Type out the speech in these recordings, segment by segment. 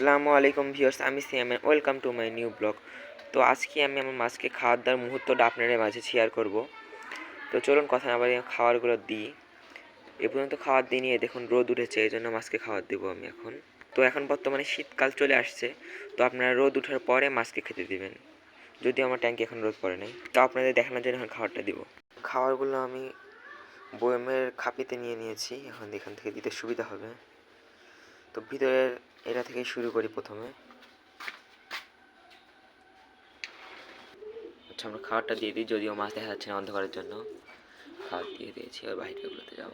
আসসালামু আলাইকুম ভিউয়ার্স, আমি CMN welcome to my new blog. তো আজকে আমি আমার মাছকে খাওয়ার দেওয়ার মুহূর্তটা আপনাদের মাঝে শেয়ার করব। তো চলুন কথা না বাড়িয়ে খাবারগুলো দিই। এ পর্যন্ত খাবার এই দেখুন রোদ উঠেছে, এই জন্য মাছকে খাবার দেবো আমি এখন। তো এখন বর্তমানে শীতকাল চলে আসছে, তো আপনারা রোদ ওঠার পরে মাছকে খেতে দিবেন। যদিও আমার ট্যাঙ্কে এখন রোদ পড়ে নাই। তো আপনাদের দেখানোর জন্য এখন খাবারটা দিব। খাবারগুলো আমি বয়মের খাপিতে নিয়ে নিয়েছি, এখন এখান থেকে দিতে সুবিধা হবে। তো ভিতরের এটা থেকে শুরু করি প্রথমে। আচ্ছা আমরা খাবারটা দিয়ে দিই, যদিও মাছ দেখা যাচ্ছে না অন্ধকারের জন্য। খাবার দিয়ে দিয়েছি আর বাইরেগুলোতে যাব।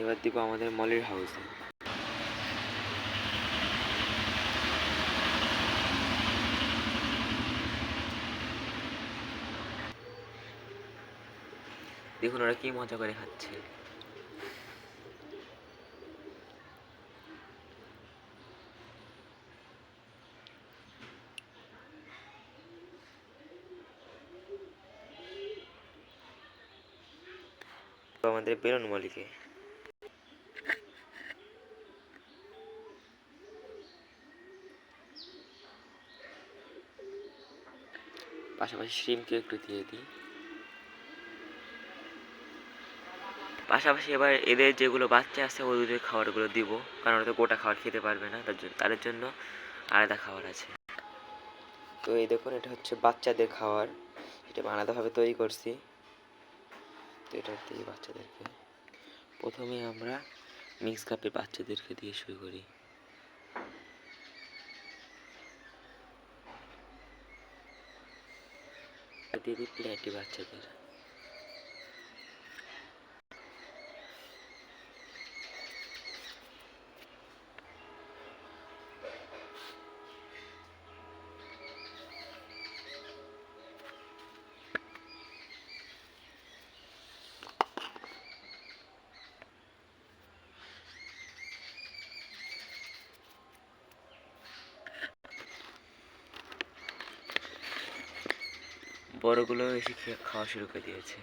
এবার দিব আমাদের মলের হাউসে। দেখুন ওরা কি মজা করে খাচ্ছে। আমাদের বেরোন মলিকে পাশাপাশি শ্রিমকে একটু দিয়ে দিই। পাশাপাশি এবার এদের যেগুলো বাচ্চা আছে, ওদের খাবারগুলো দিব। কারণ ওরা তো গোটা খাবার খেতে পারবে না, তার জন্য তাদের জন্য আলাদা খাবার আছে। তো এই দেখুন, এটা হচ্ছে বাচ্চাদের খাবার। এটা আলাদাভাবে তৈরি করছি। তো এটা দিই বাচ্চাদেরকে। প্রথমে আমরা মিক্স কাপে বাচ্চাদেরকে দিয়ে শুরু করি। দিয়ে দিই প্লেটে বাচ্চাদের। বড়গুলো এসে খাওয়া শুরু করে দিয়েছে।